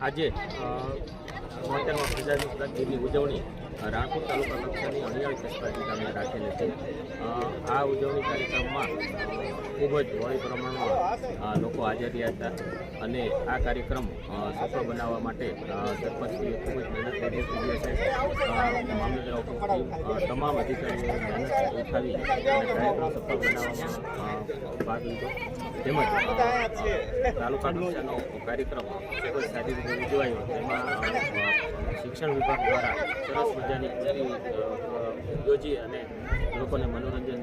આજે બોતેરમાં પ્રજાસત્તાક દિનની ઉજવણી રાણપુર તાલુકા કક્ષાની અણિયાળ સોસાયટી ગામે રાખેલી છે. આ ઉજવણી કાર્યક્રમમાં ખૂબ જ વળી પ્રમાણમાં લોકો હાજર રહ્યા હતા અને આ કાર્યક્રમ સફળ બનાવવા માટે સરપંચશ્રીએ ખૂબ જ મહેનત કરી છે અ, મામલતદાર તમામ અધિકારીઓ મહેનત ઉઠાવી કાર્યક્રમ સફળ બનાવવામાં ભાગ લીધો. તેમજ તાલુકા કક્ષાનો કાર્યક્રમ ખૂબ જ સારી રીતે ઉજવાયો. તેમાં શિક્ષણ વિભાગ દ્વારા સરસ મજાની યોજી અને લોકોને મનોરંજન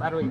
বারোই